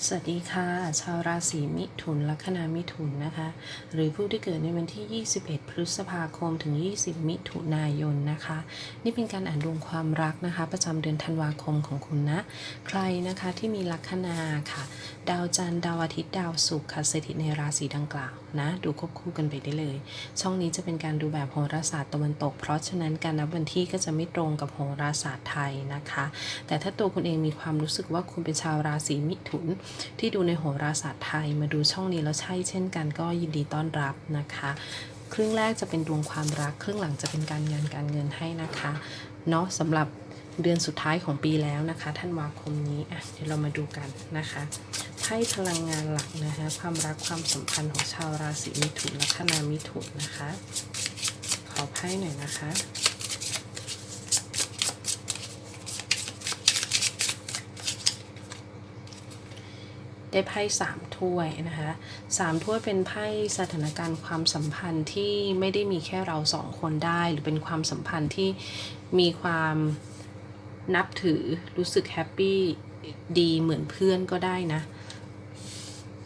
สวัสดีค่ะ ชาวราศีมิถุนลัคนามิถุนนะคะ หรือผู้ที่เกิดในวันที่ 21 พฤษภาคมถึง 20 มิถุนายนนะคะ นี่เป็นการอ่านดวงความรักนะคะ ประจำเดือนธันวาคมของคุณนะ ใครนะคะที่มีลัคนาค่ะดาวจันทร์ดาวอาทิตย์ดาวศุกร์ค่ะสถิตในราศีดังกล่าวนะ ดูควบคู่กันไปได้เลย ช่องนี้จะเป็นการดูแบบโหราศาสตร์ตะวันตก เพราะฉะนั้นการนับวันที่ก็จะไม่ตรงกับโหราศาสตร์ไทยนะคะ แต่ถ้าตัวคุณเองมีความรู้สึกว่าคุณเป็นชาวราศีมิถุน ที่ดูในโหราศาสตร์ไทยมาดูช่องนี้แล้วใช่เช่นกันก็ยินดีต้อนรับนะคะครึ่งแรกจะเป็นดวงความรัก ครึ่งหลังจะเป็นการงานการเงินให้นะคะ เนาะสำหรับ เดือนสุดท้ายของปีแล้วนะคะธันวาคมนี้อะเดี๋ยวเรามาดูกันนะคะไพ่พลังงานหลักนะคะความรักความสัมพันธ์ของชาวราศีมิถุนลัคนามิถุนนะคะ ขอไพ่หน่อยนะคะได้ไพ่สามถ้วยนะคะสามถ้วยเป็นไพ่สถานการณ์ความสัมพันธ์ที่ไม่ได้มีแค่เราสองคนได้ หรือเป็นความสัมพันธ์ที่มีความ นับถือรู้สึกแฮปปี้ดีเหมือนเพื่อนก็ได้นะ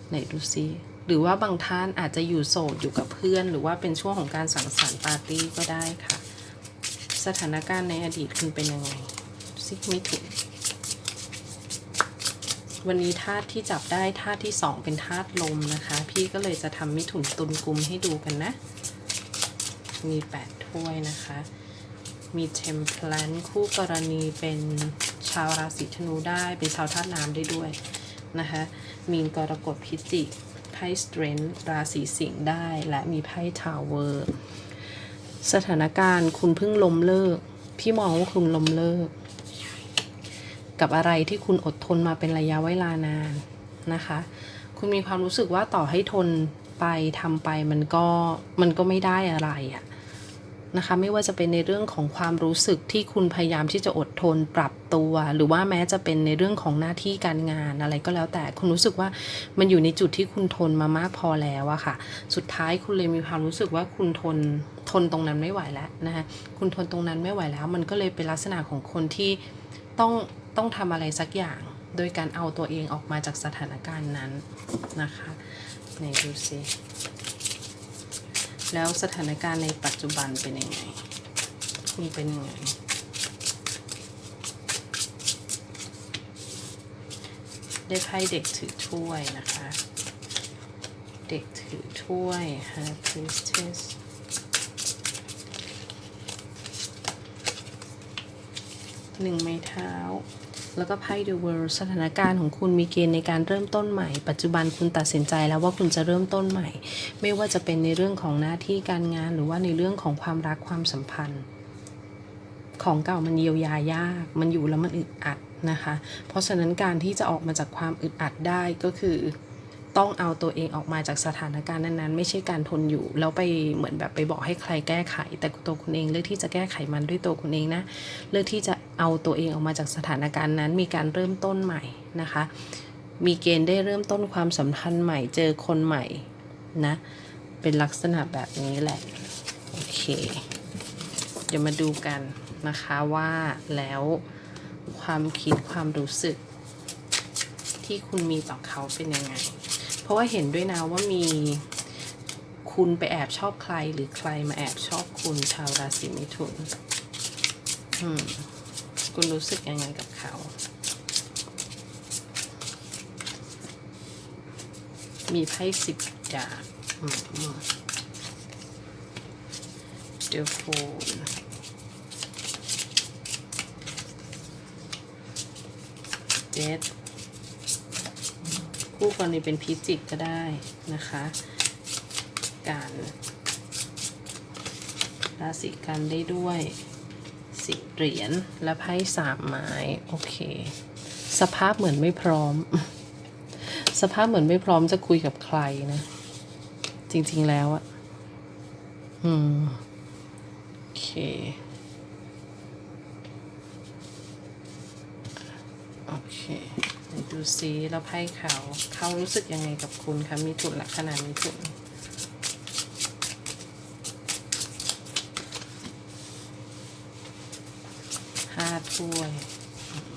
ไหนดูซิหรือว่าบางท่านอาจจะอยู่โสดอยู่กับเพื่อน หรือว่าเป็นช่วงของการสังสรรค์ปาร์ตี้ก็ได้ค่ะ สถานการณ์ในอดีตคุณเป็นยังไงซิกไม่ถูกวันนี้ธาตุที่จับได้ธาตุที่สองเป็นธาตุลมนะคะ พี่ก็เลยจะทำมิถุนตุลกุมให้ดูกันนะ มีแปดถ้วยนะคะ มีเทมเพลนคู่กรณีเป็นชาวราศีธนูได้ เป็นชาวธาตุน้ำได้ด้วยนะคะมีกรกฎพิจิกไพ่สเตรนราศีสิงห์ได้ และมีไพ่ทาวเวอร์สถานการณ์คุณเพิ่งล้มเลิก พี่มองว่าคุณล้มเลิก กับอะไรที่คุณอดทนมาเป็นระยะเวลานานนะคะ คุณมีความรู้สึกว่าต่อให้ทนไปทำไปมันก็มันก็ไม่ได้อะไรอะ นะคะ ไม่ว่าจะเป็นในเรื่องของความรู้สึกที่คุณพยายามที่จะอดทนปรับตัว หรือว่าแม้จะเป็นในเรื่องของหน้าที่การงานอะไรก็แล้วแต่คุณรู้สึกว่ามันอยู่ในจุดที่คุณทนมามากพอแล้วอะค่ะ สุดท้ายคุณเลยมีความรู้สึกว่าคุณทนทนตรงนั้นไม่ไหวแล้วนะคะคุณทนตรงนั้นไม่ไหวแล้ว มันก็เลยเป็นลักษณะของคนที่ต้องต้องทำอะไรสักอย่าง โดยการเอาตัวเองออกมาจากสถานการณ์นั้นนะคะไหนดูซิ แล้วสถานการณ์ในปัจจุบันเป็นยังไงมีเป็นยังไง ได้ไพ่เด็กถือถ้วยนะคะ เด็กถือถ้วย High Priestess หนึ่งไม้เท้า แล้วก็ไพ่ The World สถานการณ์ของคุณมีเกณฑ์ในการเริ่มต้นใหม่ ปัจจุบันคุณตัดสินใจแล้วว่าคุณจะเริ่มต้นใหม่ ไม่ว่าจะเป็นในเรื่องของหน้าที่การงานหรือว่าในเรื่องของความรักความสัมพันธ์ ของเก่ามันเยียวยายาก มันอยู่แล้วมันอึดอัดนะคะ เพราะฉะนั้นการที่จะออกมาจากความอึดอัดได้ก็คือต้องเอาตัวเองออกมาจากสถานการณ์นั้นๆ ไม่ใช่การทนอยู่ แล้วไปเหมือนแบบไปบอกให้ใครแก้ไข แต่ตัวคุณเองเลือกที่จะแก้ไขมันด้วยตัวคุณเองนะ เลือกที่จะเอาตัวเองออกมาจากสถานการณ์นั้น มีการเริ่มต้นใหม่นะคะ มีเกณฑ์ได้เริ่มต้นความสัมพันธ์ใหม่ เจอคนใหม่ นะ เป็นลักษณะแบบนี้แหละ โอเค เดี๋ยวมาดูกันนะคะว่าแล้วความคิดความรู้สึก ที่คุณมีต่อเขาเป็นยังไง เพราะว่าเห็นด้วยนะว่ามีคุณไปแอบชอบใครหรือใครมาแอบชอบคุณชาวราศีมิถุน อืม คุณรู้สึกยังไงกับเขา มีไพ่สิบ ดาบอืมอืมเดี๋ยวโฟนเจ็ดคู่กรณีเป็นพิจิกก็ได้นะคะ การราศีกันได้ด้วยสิบเหรียญและไพ่สามไม้ โอเค สภาพเหมือนไม่พร้อม สภาพเหมือนไม่พร้อมจะคุยกับใครนะ จริง ๆ แล้วอะอืม โอเคโอเคดูซิแล้วไพ่เขาเขารู้สึกยังไงกับคุณคะมีถุนลักษณะมีถุนห้าถ้วย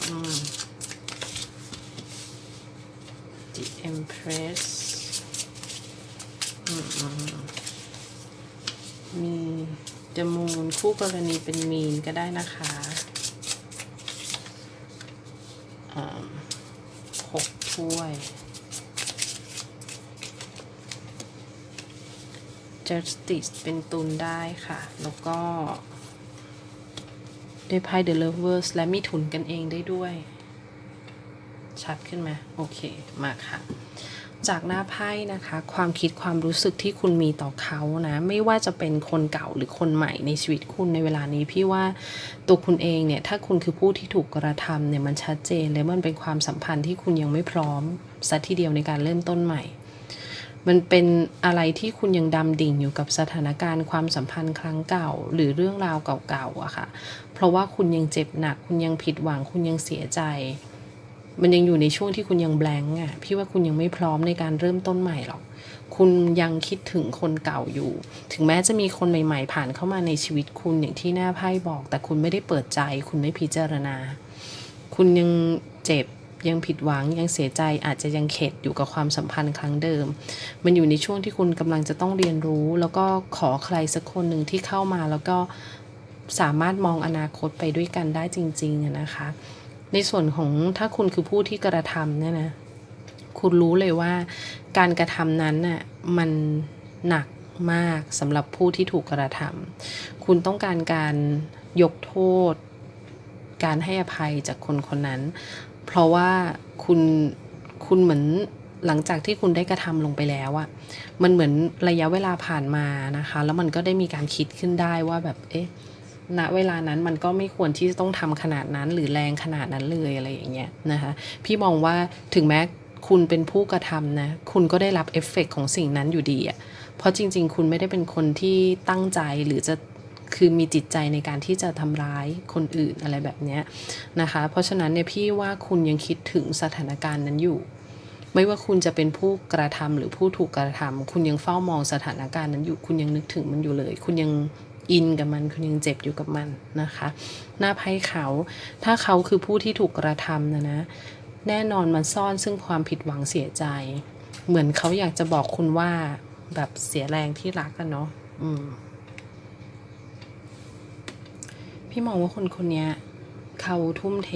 อืม The Empress มอืมมี The Moon คู่กรณีเป็นมีนก็ได้นะคะอ่าหกถ้วย Justice เป็นตุนได้ค่ะ แล้วก็ได้ไพ่ The Lovers และมีทุนกันเองได้ด้วย ชัดขึ้นไหมโอเค มาค่ะ จากหน้าไพ่นะคะ ความคิดความรู้สึกที่คุณมีต่อเขานะ ไม่ว่าจะเป็นคนเก่าหรือคนใหม่ในชีวิตคุณในเวลานี้พี่ว่าตัวคุณเองเนี่ยถ้าคุณคือผู้ที่ถูกกระทำเนี่ยมันชัดเจนและมันเป็นความสัมพันธ์ที่คุณยังไม่พร้อมสัทีเดียวในการเริ่มต้นใหม่ มันเป็นอะไรที่คุณยังดำดิ่งอยู่กับสถานการณ์ความสัมพันธ์ครั้งเก่า หรือเรื่องราวเก่าๆอะค่ะ เพราะว่าคุณยังเจ็บหนัก คุณยังผิดหวังคุณยังเสียใจ มันยังอยู่ในช่วงที่คุณยังแบงก์อะพี่ว่าคุณยังไม่พร้อมในการเริ่มต้นใหม่หรอก คุณยังคิดถึงคนเก่าอยู่ ถึงแม้จะมีคนใหม่ๆ ผ่านเข้ามาในชีวิตคุณอย่างที่หน้าไพ่บอก แต่คุณไม่ได้เปิดใจ คุณไม่พิจารณา คุณยังเจ็บยังผิดหวังยังเสียใจอาจจะยังเข็ดอยู่กับความสัมพันธ์ครั้งเดิม มันอยู่ในช่วงที่คุณกำลังจะต้องเรียนรู้ แล้วก็ขอใครสักคนหนึ่งที่เข้ามาแล้วก็สามารถมองอนาคตไปด้วยกันได้จริงๆนะคะ ในส่วนของถ้าคุณคือผู้ที่กระทำเนี่ยนะคุณรู้เลยว่าการกระทำนั้นน่ะมันหนักมากสำหรับผู้ที่ถูกกระทำคุณต้องการการยกโทษ การให้อภัยจากคนคนนั้น เพราะว่าคุณคุณเหมือนหลังจากที่คุณได้กระทำลงไปแล้วอะมันเหมือนระยะเวลาผ่านมานะคะ แล้วมันก็ได้มีการคิดขึ้นได้ว่าแบบ เอ๊ะ ณเวลานั้นมันก็ไม่ควรที่จะต้องทำขนาดนั้น หรือแรงขนาดนั้นเลยอะไรอย่างเงี้ยนะคะพี่มองว่าถึงแม้คุณเป็นผู้กระทำนะ คุณก็ได้รับเอฟเฟกต์ของสิ่งนั้นอยู่ดีอะ่ะเพราะจริง ๆ คุณไม่ได้เป็นคนที่ตั้งใจหรือจะคือมีจิตใจในการที่จะทำร้ายคนอื่นอะไรแบบเนี้ยนะคะ เพราะฉะนั้นเนี่ยพี่ว่าคุณยังคิดถึงสถานการณ์นั้นอยู่ ไม่ว่าคุณจะเป็นผู้กระทำหรือผู้ถูกกระทำคุณยังเฝ้ามองสถานการณ์นั้นอยู่ คุณยังนึกถึงมันอยู่เลย คุณยัง อินกับมันคุณยังเจ็บอยู่กับมันนะคะ หน้าไพ่เขา ถ้าเขาคือผู้ที่ถูกกระทำนะนะ แน่นอนมันซ่อนซึ่งความผิดหวังเสียใจ เหมือนเขาอยากจะบอกคุณว่าแบบเสียแรงที่รักกันเนาะอืม พี่มองว่าคนคนนี้เขาทุ่มเท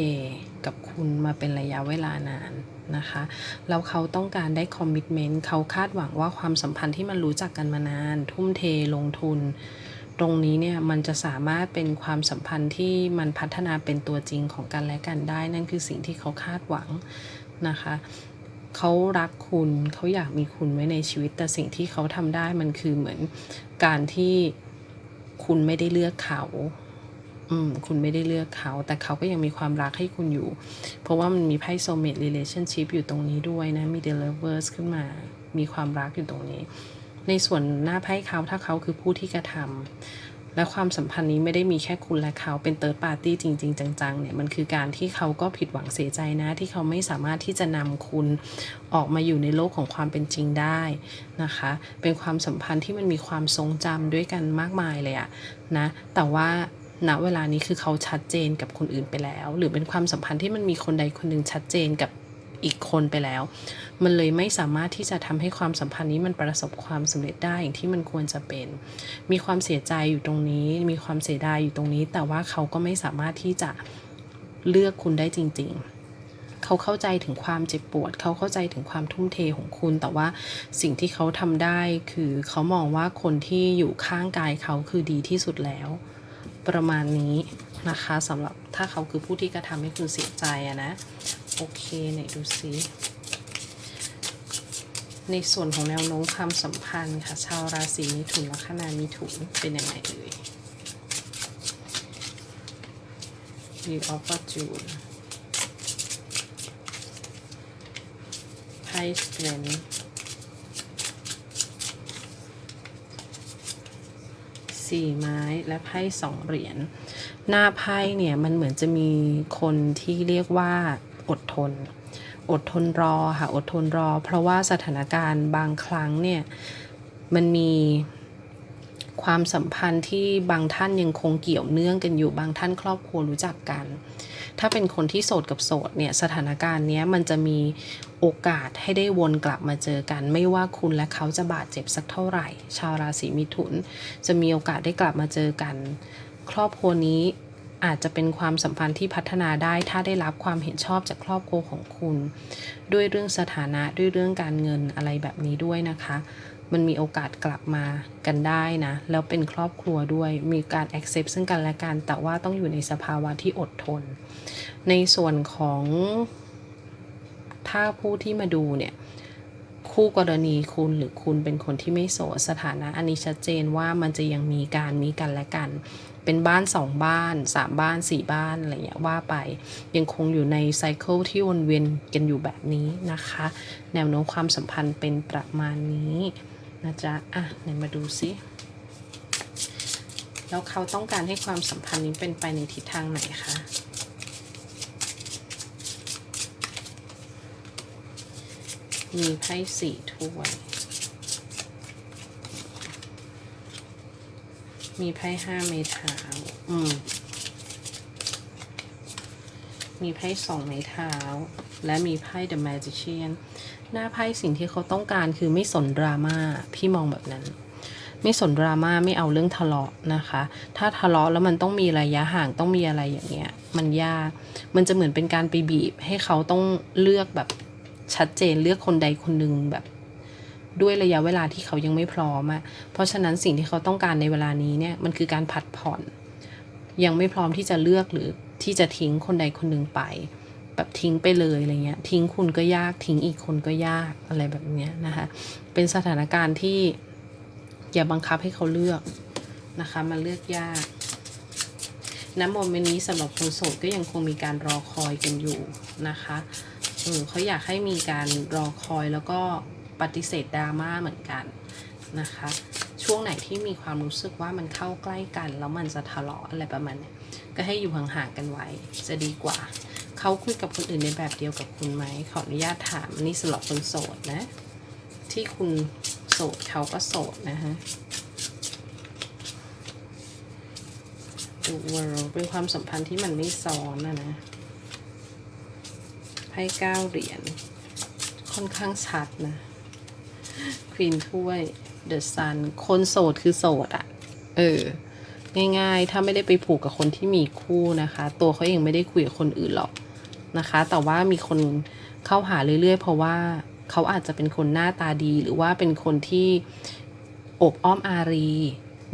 กับคุณมาเป็นระยะเวลานานนะคะแล้วเขาต้องการได้คอมมิชเมนต์เขาคาดหวังว่าความสัมพันธ์ที่มันรู้จักกันมานาน ทุ่มเทลงทุน ตรงนี้เนี่ยมันจะสามารถเป็นความสัมพันธ์ที่มันพัฒนาเป็นตัวจริงของกันและกันได้ นั่นคือสิ่งที่เขาคาดหวังนะคะเขารักคุณเขาอยากมีคุณไว้ในชีวิต แต่สิ่งที่เขาทำได้มันคือเหมือนการที่คุณไม่ได้เลือกเขาอืมคุณไม่ได้เลือกเขา แต่เขาก็ยังมีความรักให้คุณอยู่ เพราะว่ามันมีไพ่ soulmate relationship อยู่ตรงนี้ด้วยนะ มี the lovers ขึ้นมา มีความรักอยู่ตรงนี้ ในส่วนหน้าไพ่เขาถ้าเขาคือผู้ที่กระทำและความสัมพันธ์นี้ไม่ได้มีแค่คุณและเขาเป็นเติร์ดปาร์ตี้จริง ๆ จังๆเนี่ยมันคือการที่เขาก็ผิดหวังเสียใจนะ ที่เขาไม่สามารถที่จะนำคุณออกมาอยู่ในโลกของความเป็นจริงได้นะคะ เป็นความสัมพันธ์ที่มันมีความทรงจำด้วยกันมากมายเลยอะนะแต่ว่าณเวลานี้คือเขาชัดเจนกับคนอื่นไปแล้ว หรือเป็นความสัมพันธ์ที่มันมีคนใดคนหนึ่งชัดเจนกับ อีกคนไปแล้ว มันเลยไม่สามารถที่จะทำให้ความสัมพันธ์นี้มันประสบความสำเร็จได้อย่างที่มันควรจะเป็น มีความเสียใจอยู่ตรงนี้ มีความเสียดายอยู่ตรงนี้ แต่ว่าเขาก็ไม่สามารถที่จะเลือกคุณได้จริง ๆเขาเข้าใจถึงความเจ็บปวด เขาเข้าใจถึงความทุ่มเทของคุณ แต่ว่าสิ่งที่เขาทำได้คือเขามองว่าคนที่อยู่ข้างกายเขาคือดีที่สุดแล้ว ประมาณนี้นะคะสำหรับถ้าเขาคือผู้ที่กระทำให้คุณเสียใจอะนะ โอเคไหนดูซิในส่วนของแนวโน้มความสัมพันธ์ค่ะ ชาวราศีมิถุนลัคนามิถุนเป็นยังไงเอ่ย Wheel of Fortune ไพ่ Strength สี่ไม้และไพ่สองเหรียญหน้าไพ่เนี่ยมันเหมือนจะมีคนที่เรียกว่า อดทน อดทนรอค่ะอดทนรอ เพราะว่าสถานการณ์บางครั้งเนี่ยมันมีความสัมพันธ์ที่บางท่านยังคงเกี่ยวเนื่องกันอยู่บางท่านครอบครัวรู้จักกัน ถ้าเป็นคนที่โสดกับโสดเนี่ยสถานการณ์เนี้ยมันจะมีโอกาสให้ได้วนกลับมาเจอกัน ไม่ว่าคุณและเขาจะบาดเจ็บสักเท่าไหร่ ชาวราศีมิถุน จะมีโอกาสได้กลับมาเจอกัน ครอบครัวนี้ อาจจะเป็นความสัมพันธ์ที่พัฒนาได้ ถ้าได้รับความเห็นชอบจากครอบครัวของคุณ ด้วยเรื่องสถานะด้วยเรื่องการเงินอะไรแบบนี้ด้วยนะคะ มันมีโอกาสกลับมากันได้นะ แล้วเป็นครอบครัวด้วยมีการ accept ซึ่งกันและกันแต่ว่าต้องอยู่ในสภาวะที่อดทน ในส่วนของถ้าผู้ที่มาดูเนี่ยคู่กรณีคุณหรือคุณเป็นคนที่ไม่โสดสถานะอันนี้ชัดเจนว่ามันจะยังมีการมีกันและกัน เป็นบ้านสองบ้านสามบ้านสี่บ้านอะไรเงี้ยว่าไป ยังคงอยู่ในไซเคิลที่วนเวียนกันอยู่แบบนี้นะคะ แนวโน้มความสัมพันธ์เป็นประมาณนี้นะจ๊ะ อะไหนมาดูซิแล้วเขาต้องการให้ความสัมพันธ์นี้เป็นไปในทิศทางไหนคะมีไพ่สี่ถ้วย มีไพ่ห้าเมเท้า อืม มีไพ่สองไม้เท้า และมีไพ่ The Magician หน้าไพ่สิ่งที่เขาต้องการคือไม่สนดราม่า พี่มองแบบนั้น ไม่สนดราม่าไม่เอาเรื่องทะเลาะนะคะ ถ้าทะเลาะแล้วมันต้องมีระยะห่างต้องมีอะไรอย่างเงี้ย มันยาก มันจะเหมือนเป็นการไปบีบ ให้เขาต้องเลือกแบบชัดเจนเลือกคนใดคนหนึ่งแบบ ด้วยระยะเวลาที่เขายังไม่พร้อมอะเพราะฉะนั้นสิ่งที่เขาต้องการในเวลานี้เนี่ยมันคือการผัดผ่อน ยังไม่พร้อมที่จะเลือกหรือที่จะทิ้งคนใดคนหนึ่งไป แบบทิ้งไปเลยอะไรเงี้ย ทิ้งคุณก็ยากทิ้งอีกคนก็ยากอะไรแบบเนี้ยนะคะ เป็นสถานการณ์ที่อย่าบังคับให้เขาเลือกนะคะมันเลือกยากน้ำโมเมนต์นี้สำหรับคนโสดก็ยังคงมีการรอคอยกันอยู่นะคะเออเขาอยากให้มีการรอคอยแล้วก็ ปฏิเสธดราม่าเหมือนกันนะคะ ช่วงไหนที่มีความรู้สึกว่ามันเข้าใกล้กัน แล้วมันจะทะเลาะอะไรประมาณนี้ก็ให้อยู่ห่างๆกันไว้ จะดีกว่า เขาคุยกับคนอื่นในแบบเดียวกับคุณไหมขออนุญาตถามอันนี้สำหรับคนโสดนะ ที่คุณโสดเขาก็โสดนะฮะดูว่าเป็นความสัมพันธ์ที่มันไม่ซ้อนนะนะไพ่เก้าเหรียญค่อนข้างชัดนะ ควีนถ้วยเดอะซันคนโสดคือโสดอะเออ ง่ายๆ ถ้าไม่ได้ไปผูกกับคนที่มีคู่นะคะ ตัวเขาเองไม่ได้คุยกับคนอื่นหรอกนะคะ แต่ว่ามีคนเข้าหาเรื่อยๆ เพราะว่าเขาอาจจะเป็นคนหน้าตาดี หรือว่าเป็นคนที่อบอ้อมอารี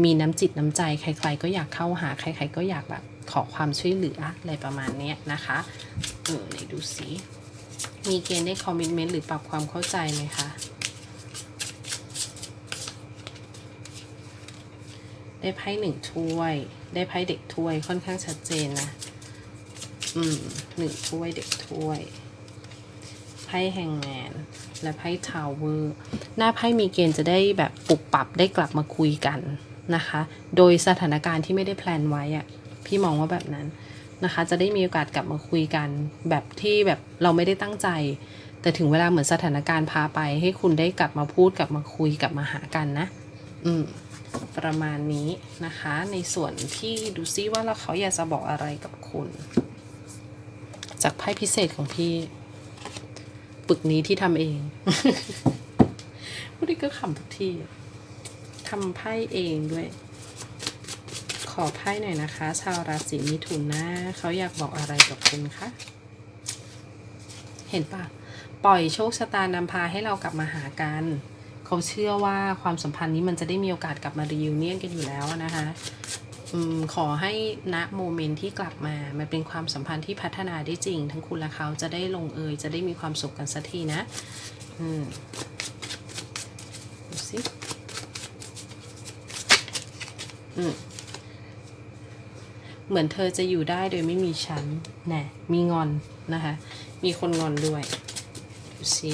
มีน้ำจิตน้ำใจ ใคร ๆ ก็อยากเข้าหา ใคร ๆ ก็อยากแบบขอความช่วยเหลืออะไรประมาณนี้นะคะ เออไหนดูสิ มีเกณฑ์ได้คอมมิชเมนต์หรือปรับความเข้าใจไหมคะ ได้ไพ่หนึ่งถ้วย ได้ไพ่เด็กถ้วยค่อนข้างชัดเจนนะ อืมหนึ่งถ้วยเด็กถ้วย ไพ่แฮงแมนและไพ่ทาวเวอร์ หน้าไพ่มีเกณฑ์จะได้แบบปรับปรับได้กลับมาคุยกันนะคะ โดยสถานการณ์ที่ไม่ได้แพลนไว้อะพี่มองว่าแบบนั้นนะคะ จะได้มีโอกาสกลับมาคุยกัน แบบที่แบบเราไม่ได้ตั้งใจ แต่ถึงเวลาเหมือนสถานการณ์พาไป ให้คุณได้กลับมาพูดกลับมาคุยกลับมาหากันนะ อืม ประมาณนี้นะคะ ในส่วนที่ดูซิว่าเราเขาอยากจะบอกอะไรกับคุณ จากไพ่พิเศษของพี่ ปึกนี้ที่ทำเองพูดนี้ก็ขำทุกทีทำไพ่เองด้วย ขอไพ่หน่อยนะคะ ชาวราศีมิถุนนะเขาอยากบอกอะไรกับคุณคะเห็นปะปล่อยโชคชะตานำพาให้เรากลับมาหากัน เขาเชื่อว่าความสัมพันธ์นี้มันจะได้มีโอกาสกลับมารีวิเนียนกันอยู่แล้วนะคะอืมขอให้ณโมเมนต์ที่กลับมา มันเป็นความสัมพันธ์ที่พัฒนาได้จริง ทั้งคุณและเขาจะได้ลงเอย จะได้มีความสุขกันสักทีนะ อืมดูสิอืมเหมือนเธอจะอยู่ได้โดยไม่มีฉันแน่มีงอนนะคะ มีคนงอนด้วยดูสิ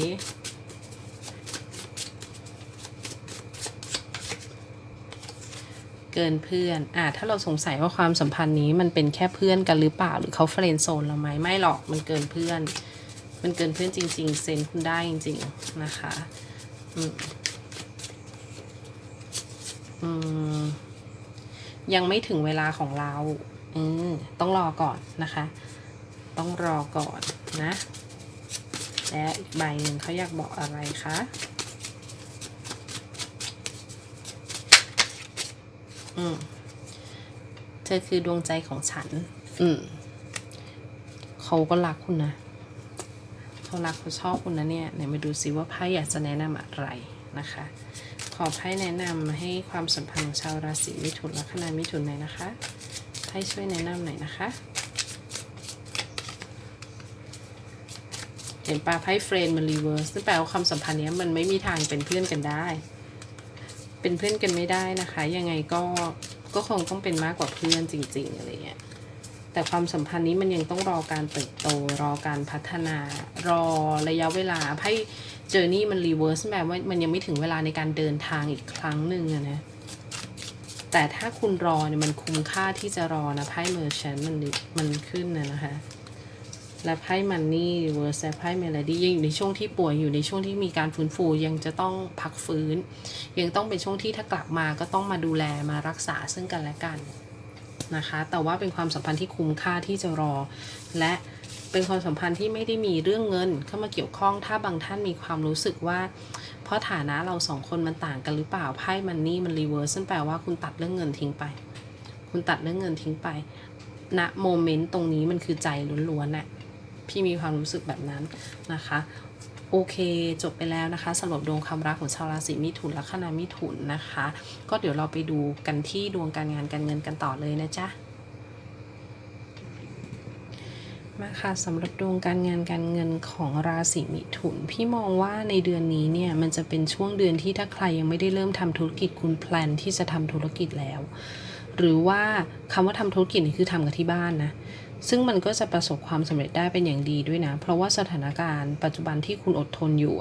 เกินเพื่อนอะถ้าเราสงสัยว่าความสัมพันธ์นี้มันเป็นแค่เพื่อนกันหรือเปล่า หรือเขาเฟรนด์โซนเราไหมไม่หรอกมันเกินเพื่อน มันเกินเพื่อนจริง ๆ เซนคุณได้จริง ๆ นะคะอืมอืมยังไม่ถึงเวลาของเราอืมต้องรอก่อนนะคะ ต้องรอก่อนนะ และใบหนึ่งเขาอยากบอกอะไรคะ อืมเธอคือดวงใจของฉัน อืมเขาก็รักคุณนะเขารักเขาชอบคุณนะเนี่ยไหนมาดูซิว่าไพ่อยากจะแนะนำอะไรนะคะ ขอไพ่แนะนำให้ความสัมพันธ์ของชาวราศีมิถุนลัคนามิถุนหน่อยนะคะไพ่ช่วยแนะนำหน่อยนะคะเห็นปลาไพ่เฟรนมันรีเวิร์สนั่นแปลว่าความสัมพันธ์เนี้ยมันไม่มีทางเป็นเพื่อนกันได้ เป็นเพื่อนกันไม่ได้นะคะ ยังไงก็ก็คงต้องเป็นมากกว่าเพื่อนจริง ๆ อะไรเงี้ยแต่ความสัมพันธ์นี้มันยังต้องรอการเติบโต รอการพัฒนา รอระยะเวลาไพ่เจอร์นี่มันรีเวิร์สแบบว่ามันยังไม่ถึงเวลาในการเดินทางอีกครั้งหนึ่งนะ แต่ถ้าคุณรอเนี่ยมันคุ้มค่าที่จะรอนะไพ่เมอร์ชันมันมันขึ้นนะนะคะ และไพ่มันนี่เวอร์สและไพ่เมลดี้ยังอยู่ในช่วงที่ป่วยอยู่ในช่วงที่มีการฟื้นฟูยังจะต้องพักฟื้น ยังต้องเป็นช่วงที่ถ้ากลับมาก็ต้องมาดูแลมารักษาซึ่งกันและกันนะคะ แต่ว่าเป็นความสัมพันธ์ที่คุ้มค่าที่จะรอ และเป็นความสัมพันธ์ที่ไม่ได้มีเรื่องเงินเข้ามาเกี่ยวข้อง ถ้าบางท่านมีความรู้สึกว่า เพราะฐานะเราสองคนมันต่างกันหรือเปล่าไพ่มันนี่มันรีเวิร์สซึ่งแปลว่าคุณตัดเรื่องเงินทิ้งไป คุณตัดเรื่องเงินทิ้งไปณโมเมนต์ตรงนี้มันคือใจล้วนๆน่ะ พี่มีความรู้สึกแบบนั้นนะคะโอเค จบไปแล้วนะคะสำหรับดวงความรักของชาวราศีมิถุนลัคนามิถุนนะคะ ก็เดี๋ยวเราไปดูกันที่ดวงการงานการเงินกันต่อเลยนะจ๊ะมาค่ะสำหรับดวงการงานการเงินของราศีมิถุน พี่มองว่าในเดือนนี้เนี่ยมันจะเป็นช่วงเดือนที่ถ้าใครยังไม่ได้เริ่มทำธุรกิจคุณแพลนที่จะทำธุรกิจแล้ว หรือว่าคำว่าทำธุรกิจนี่คือทำกับที่บ้านนะ ซึ่งมันก็จะประสบความสำเร็จได้เป็นอย่างดีด้วยนะ เพราะว่าสถานการณ์ปัจจุบันที่คุณอดทนอยู่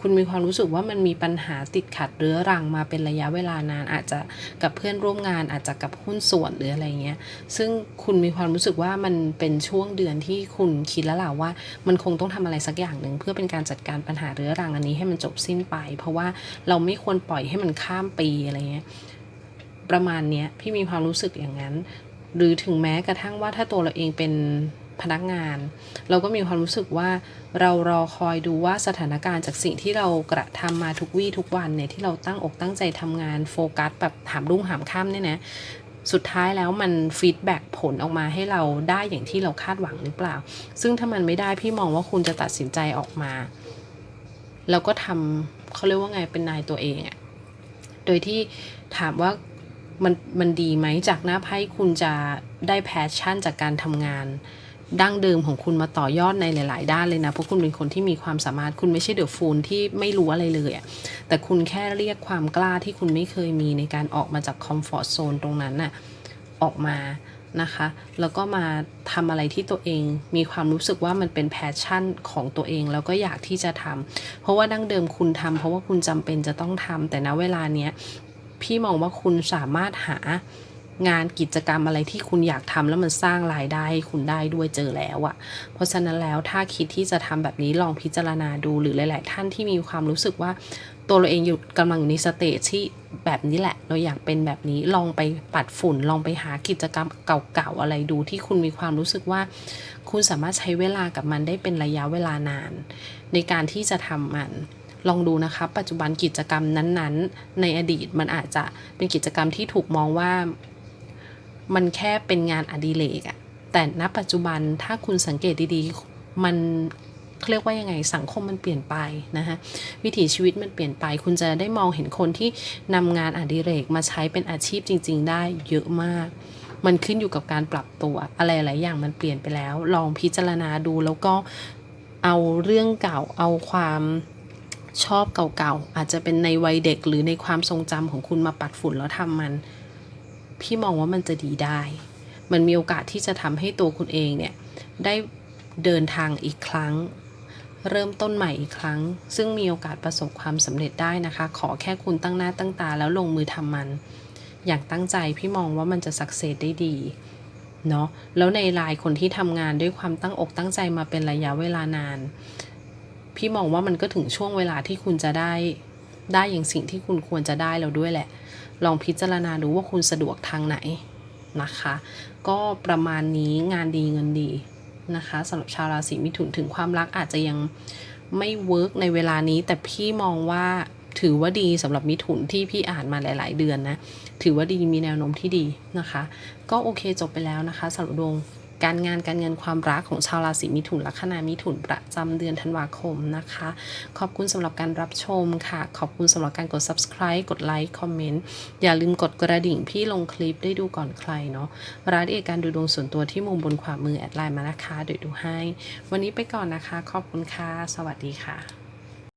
คุณมีความรู้สึกว่ามันมีปัญหาติดขัดเรื้อรังมาเป็นระยะเวลานาน อาจจะกับเพื่อนร่วมงาน อาจจะกับหุ้นส่วนหรืออะไรเงี้ย ซึ่งคุณมีความรู้สึกว่ามันเป็นช่วงเดือนที่คุณคิดแล้วล่ะว่า มันคงต้องทำอะไรสักอย่างหนึ่งเพื่อเป็นการจัดการปัญหาเรื้อรังอันนี้ให้มันจบสิ้นไป เพราะว่าเราไม่ควรปล่อยให้มันข้ามปีอะไรเงี้ยประมาณเนี้ยพี่มีความรู้สึกอย่างนั้น หรือถึงแม้กระทั่งว่าถ้าตัวเราเองเป็นพนักงาน เราก็มีความรู้สึกว่าเรารอคอยดูว่าสถานการณ์จากสิ่งที่เรากระทำมาทุกวี่ทุกวันเนี่ยที่เราตั้งอกตั้งใจทำงานโฟกัสแบบหามรุ่งหามค่ำเนี่ยนะสุดท้ายแล้วมันฟีดแบ็กผลออกมาให้เราได้อย่างที่เราคาดหวังหรือเปล่า ซึ่งถ้ามันไม่ได้พี่มองว่าคุณจะตัดสินใจออกมา แล้วก็ทำเขาเรียกว่าไงเป็นนายตัวเองอะโดยที่ถามว่า มันมันดีไหมจากหน้าไพ่คุณจะได้แพชชั่นจากการทำงานดั้งเดิมของคุณมาต่อยอดในหลาย ๆ ด้านเลยนะ เพราะคุณเป็นคนที่มีความสามารถคุณไม่ใช่เดือะฟูลที่ไม่รู้อะไรเลยอะแต่คุณแค่เรียกความกล้าที่คุณไม่เคยมีในการออกมาจากคอมฟอร์ทโซนตรงนั้นน่ะออกมานะคะ แล้วก็มาทำอะไรที่ตัวเองมีความรู้สึกว่ามันเป็นแพชชั่นของตัวเอง แล้วก็อยากที่จะทำเพราะว่าดั้งเดิมคุณทำเพราะว่าคุณจำเป็นจะต้องทำแต่ณเวลาเนี้ย พี่มองว่าคุณสามารถหางานกิจกรรมอะไรที่คุณอยากทำแล้วมันสร้างรายได้ให้คุณได้ด้วยเจอแล้วอะ เพราะฉะนั้นแล้วถ้าคิดที่จะทำแบบนี้ลองพิจารณาดูหรือหลาย ๆ ท่านที่มีความรู้สึกว่าตัวเราเองอยู่กำลังอยู่ในสเตจที่แบบนี้แหละ เราอยากเป็นแบบนี้ลองไปปัดฝุ่น ลองไปหากิจกรรมเก่า ๆ อะไรดูที่คุณมีความรู้สึกว่า คุณสามารถใช้เวลากับมันได้เป็นระยะเวลานาน ในการที่จะทำมัน ลองดูนะคะปัจจุบันกิจกรรมนั้นๆ ในอดีตมันอาจจะเป็นกิจกรรมที่ถูกมองว่า มันแค่เป็นงานอดิเรกอะแต่ณปัจจุบันถ้าคุณสังเกตดีๆ มันเขาเรียกว่ายังไงสังคมมันเปลี่ยนไปนะคะวิถีชีวิตมันเปลี่ยนไป คุณจะได้มองเห็นคนที่นำงานอดิเรกมาใช้เป็นอาชีพจริง ๆ ได้เยอะมาก มันขึ้นอยู่กับการปรับตัวอะไรหลายอย่างมันเปลี่ยนไปแล้ว ลองพิจารณาดูแล้วก็เอาเรื่องเก่าเอาความ ชอบเก่าๆ อาจจะเป็นในวัยเด็กหรือในความทรงจำของคุณมาปัดฝุ่นแล้วทำมัน พี่มองว่ามันจะดีได้ มันมีโอกาสที่จะทำให้ตัวคุณเองเนี่ย ได้เดินทางอีกครั้ง เริ่มต้นใหม่อีกครั้ง ซึ่งมีโอกาสประสบความสำเร็จได้นะคะ ขอแค่คุณตั้งหน้าตั้งตาแล้วลงมือทำมัน อย่างตั้งใจพี่มองว่ามันจะสักเซสได้ดีเนาะแล้วในรายคนที่ทำงานด้วยความตั้งอกตั้งใจมาเป็นระยะเวลานาน พี่มองว่ามันก็ถึงช่วงเวลาที่คุณจะได้ ได้อย่างสิ่งที่คุณควรจะได้แล้วด้วยแหละ ลองพิจารณาดูว่าคุณสะดวกทางไหนนะคะ ก็ประมาณนี้งานดีเงินดีนะคะสำหรับชาวราศีมิถุนถึงความรักอาจจะยังไม่เวิร์กในเวลานี้ แต่พี่มองว่าถือว่าดีสำหรับมิถุนที่พี่อ่านมาหลาย ๆ เดือนนะ ถือว่าดีมีแนวโน้มที่ดีนะคะ ก็โอเคจบไปแล้วนะคะสำหรับดวง การงานการเงินความรักของชาวราศีมิถุนลัคนามิถุนประจำเดือนธันวาคมนะคะ ขอบคุณสำหรับการรับชมค่ะ ขอบคุณสำหรับการกด subscribe กดไลค์คอมเมนต์อย่าลืมกดกระดิ่งพี่ลงคลิปได้ดูก่อนใครเนาะรายละเอียดการดูดวงส่วนตัวที่มุมบนขวามือแอดไลน์มานะคะเดี๋ยวดูให้ วันนี้ไปก่อนนะคะ ขอบคุณค่ะสวัสดีค่ะ